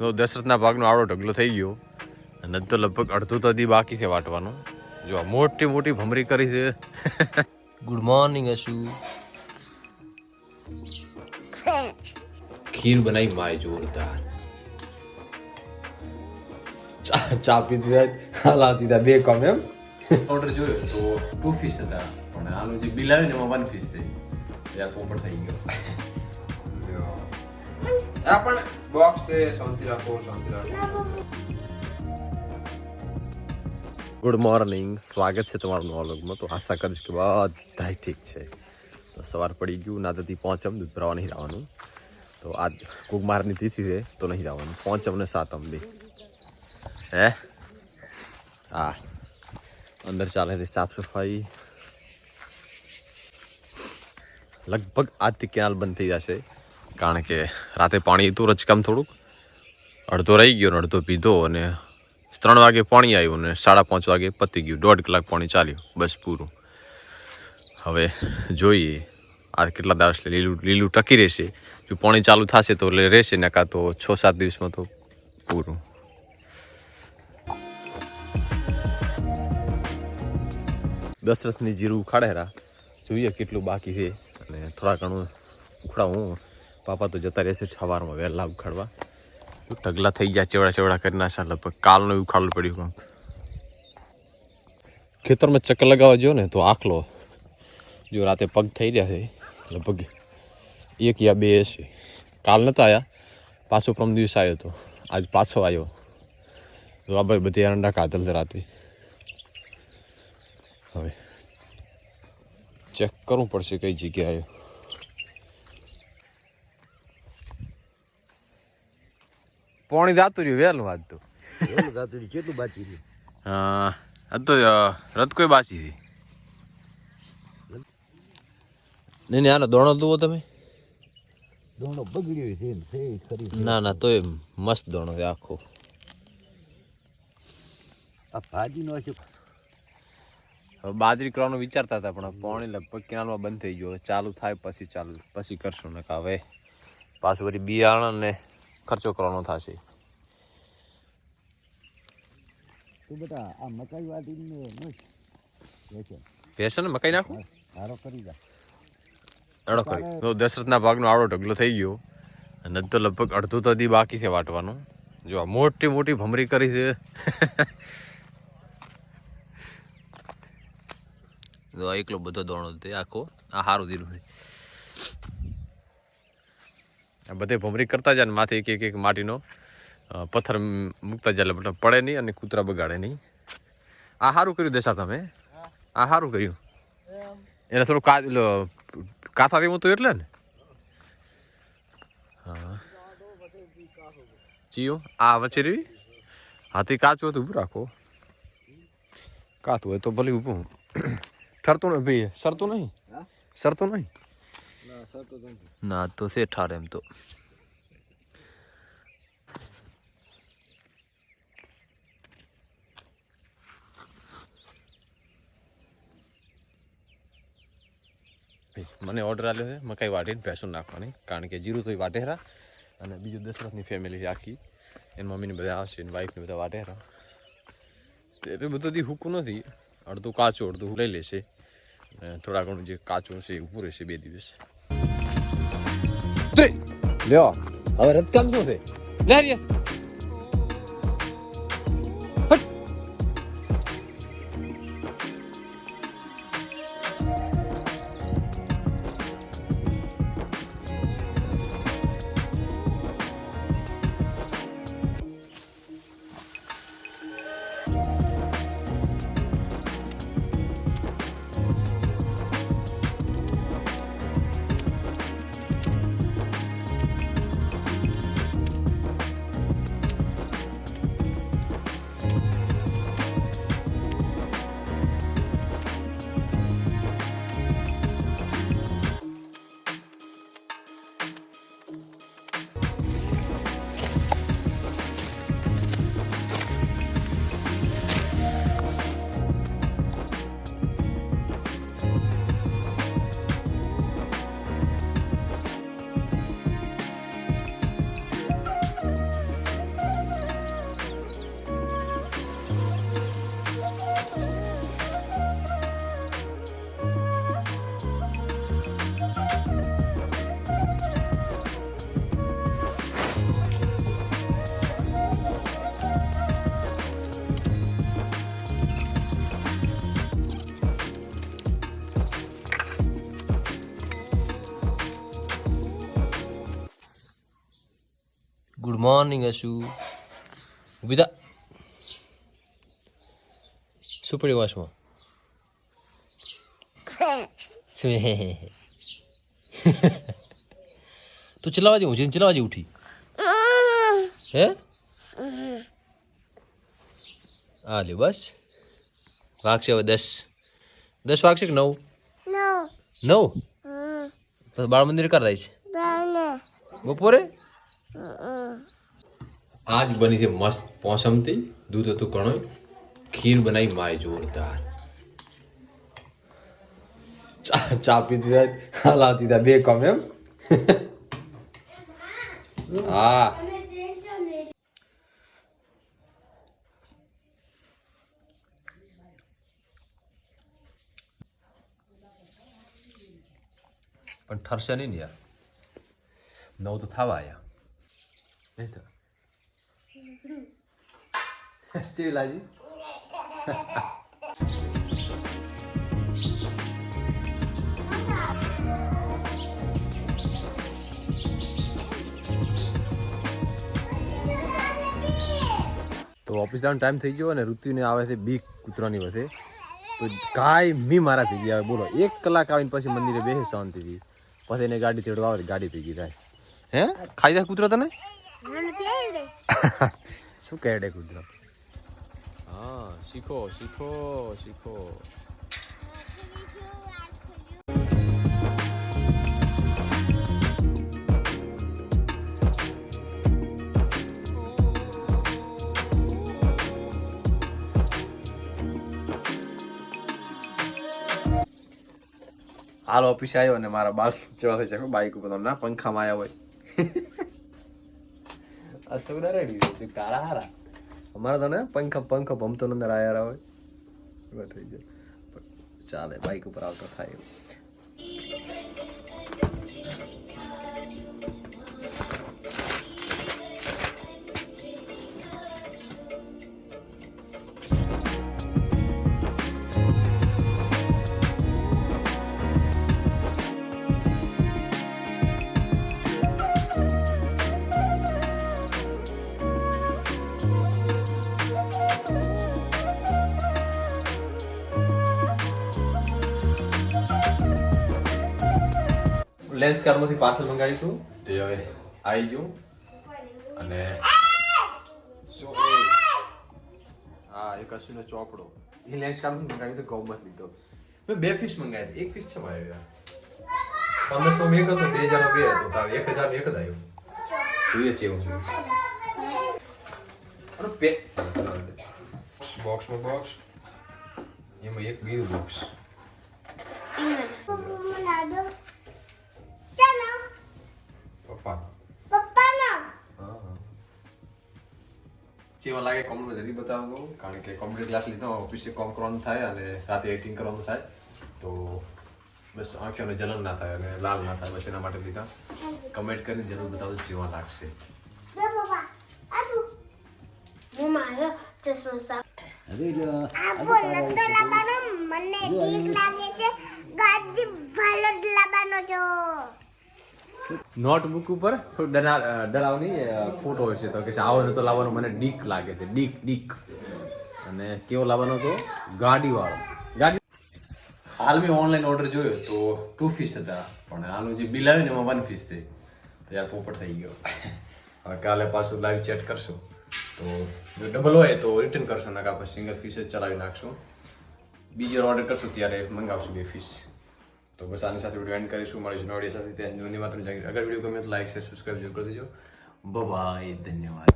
તો દશરથના ભાગનો આવડો ઢગલો થઈ ગયો. અને તો લગભગ અડધું તો હજી બાકી છે વાટવાનું. જો મોટી મોટી ભમરી કરી છે. Good morning Ashu. ખીર બનાવી માય જોરદાર. ચા ચા દીધા હાલા દીધા બે કમ એમ. ઓર્ડર જોયો તો ટુ ફીસ હતા. પણ આનું જે બિલ આવ્યું ને એમાં વન ફીસ થઈ ત્યાં પોપટ થઈ ગયો. આ પણ બોક્સ છે, શાંતિ રાખો શાંતિ રાખો. ગુડ મોર્નિંગ સ્વાગત છે તમારું નવા તો આશા કરીશ કે બધા ઠીક છે. તો સવાર પડી ગયું નાદથી પહોંચમ દૂધ ભરવા નહીં જવાનું. તો આજ કુકમારની તિથિ છે, તો નહીં જવાનું. પહોંચમ ને સાતમ બી. હે? હા. અંદર ચાલે છે સાફ સફાઈ. લગભગ આજથી કેનાલ બંધ થઈ જશે. કારણ કે રાતે પાણી હતું રચકામ થોડુંક. અડધો રહી ગયો ને અડધો પીધો અને ત્રણ વાગે પાણી આવ્યું ને સાડા પાંચ વાગે પતી ગયું. દોઢ કલાક પાણી ચાલ્યું, બસ પૂરું. હવે જોઈએ આ કેટલા દિવસ લીલું લીલું ટકી રહેશે. જો પાણી ચાલુ થશે તો એટલે રહેશે, ને કાં તો છ સાત દિવસમાં તો પૂરું. દશરથની જીરું ઉખાડેરા જોઈએ કેટલું બાકી છે. અને થોડા ઘણું ઉખડાવું. પાપા તો જતા રહેશે સવારમાં વહેલા ઉખાડવા. ઢગલા થઈ ગયા ચેવડા ચેવડા કરી નાખ્યા લગભગ. કાલનું ઉખાડવું પડ્યું ખેતરમાં ચક્કર લગાવવા જો ને તો આખલો. જો રાતે પગ થઈ રહ્યા છે. લગભગ એક યા બે હશે. કાલ નતા આવ્યા પાછો પ્રમ દિવસ આવ્યો હતો આજ પાછો આવ્યો તો આ ભાઈ બધી અંડા કાતલ રાતે. હવે ચેક કરવું પડશે કઈ જગ્યાએ. પોણી જાતું રહ્યું વહેલું આજ તો કેટલું બાકી રહ્યું? હા આજ તો કોઈ બાચી હતી નહીં નહીં આનો દોણો દુવો તમે. દોણો બગડ્યો છે એમ છે ખરી ના ના તોય મસ્ત દોણો છે આખો. આ ભાજી નો છે હવે બાજરી કરવાનો વિચારતા હતા પણ પાણી લગભગ કેનાલમાં બંધ થઈ ગયો. ચાલુ થાય પછી ચાલુ પછી કરશું. ને હવે પાછું વળી બિયારણ ને ખર્ચો કરવાનો થશે. બેટા આ મકાઈ વાટીને ન મકાઈ નાખું? હારો કરી જા. એડો કરી. તો દશરથના ભાગનો આવડો ઢગલો થઈ ગયો. અને તો લગભગ અડધું તો હજી બાકી છે વાટવાનું. જો આ મોટી મોટી ભમરી કરી છે. જો એકલો બધો દોણો તે આખો. આ સારું દીધું બધે ભમરી કરતા જાય ને માથે એક એક એક માટીનો. પથ્થર મૂકતા જાય એટલે મતલબ પડે નહીં અને કૂતરા બગાડે નહીં. આ સારું કર્યું દેશા તમે? આ સારું કર્યું? એને થોડું કા કાથા કાથાથી હતું એટલે ને? હા. ચિયો આ વચ્ચે રહી હાથી કાચું હતું ઊભું રાખો. કાતું હોય તો ભલે ઊભું. ઠરતું નહીં ભાઈ સરતું નહીં? સરતું નહીં? ના, તો છે ઠાર એમ તો. મને ઓર્ડર આવ્યો છે. મકાઈ વાટીને ભેંસો નાખવાની. કારણ કે જીરું તો વાટેરા અને બીજું દશરથની ફેમિલી આખી. એની મમ્મીને બધા આવશે, એની વાઈફને બધા વાટેરા એટલે બધું હજી હૂકું નથી. અડધું કાચું, અડધું લઈ લેશે. થોડા ઘણું જે કાચું છે એ ઊભું રહેશે બે દિવસ. લ્યો. હવે રતકામ શું છે લે. મોર્નિંગ હશું વિદા શું પડ્યું વાસમાં. તું ચલાવવા જેવું છે ચલાવવા જેવું ઉઠી હે હા લે બસ વાગશે હવે દસ દસ વાગશે કે નવ નવ બાળ મંદિર કર જાય છે બપોરે આજ બની છે મસ્ત પોસમતી, દૂધ હતું ઘણું ખીર બનાવી માય જોરદાર. ચા પીધી જાય હાલાતી દીધા બે કમ એમ. હા. પણ ઠરશે નહીં યાર. નવ તો થવા આયા. નહીં ચેવી લાગી તો ઓફિસ જવાનો ટાઈમ થઈ ગયો અને ઋતુને આવે છે બીક કૂતરાની વસે તો ગાય મી મારા ભેગી આવે. બોલો એક કલાક આવીને પછી મંદિરે બેસે શાંતિથી. પછી એને ગાડી ચડવા આવે ગાડી ભેગી થાય. હે? ખાઈ જાય કૂતરો તને? શું કહે કૂતરો? હા શીખો શીખો શીખો હાલ, ઓફિસે આવ્યો અને મારા બાલ જેવા થઈ જાય બાઈક ઉપર. ના પંખામાં આવ્યા હોય. આ ના છે, તારા હારા. અમારા તને પંખા, પંખો ભમતો નંદર આયા હોય એવા થઈ જાય ચાલે બાઈક ઉપર આવતો થાય એવું. લેન્સ કાર્ડમાંથી પાર્સલ મંગાવ્યું હતું તે? હવે આવી ગયું. અને શું? એ? કશું ને ચોપડો. એ લેન્સ કાર્ડમાંથી મંગાવ્યું હતું ગૌમત લીધો. મેં બે પીસ મંગાવ્યા એક પીસ છે મારે પંદરસો માં એક હતો બે હજાર બે હતો. તારે એક હજાર એક જ આવ્યો. જોઈએ છે એવું અરે પે બોક્સમાં બોક્સ એમાં એક બીજું બોક્સ પપ્પા. જેવા લાગે કોમ્પ્યુટર જલ્દી બતાવો કારણ કે કોમ્પ્યુટર ક્લાસ લીધો ઓફિસે કોમ કરવાનું થાય અને રાતે એડિટિંગ કરવાનું થાય. તો બસ આંખોને જલન ના થાય અને લાલ ના થાય બસ એના માટે લીધા. કમેન્ટ કરીને જરૂર બતાવજો જેવા લાગશે. હું મારો ચશ્મા મને લાગે છે. ગાદી ભાલો લાવવાનો છો. નોટબુક ઉપર ડરાવની ફોટો હોય છે. તો કે આવો નતો લાવવાનો મને ડીક લાગે છે, ડીક ડીક. અને કેવો લાવવાનો હતો? ગાડી વાળો ગાડી હાલ મેં ઓનલાઈન ઓર્ડર જોયો તો ટુ ફીસ હતા. પણ આનું જે બિલ આવ્યું ને એમાં વન ફીસ થઈ. તો યાર પોપટ થઈ ગયો. હવે કાલે પાછું લાઈવ ચેટ કરશું. તો જો ડબલ હોય તો રિટર્ન કરશું નકા પછી સિંગલ ફીસ જ ચલાવી નાખશું. બીજી ઓર્ડર કરશું, ત્યારે મંગાવશું બે ફીસ તો બસ આની સાથે વીડિયો એન્ડ કરીશું. મારી નવા વીડિયો સાથે ત્યાં નોંધી માત્ર જાગીર અગર વીડિયો ગમે તો લાઈક શેર સબસ્ક્રાઈબ જરૂર કરી દેજો બાય ધન્યવાદ.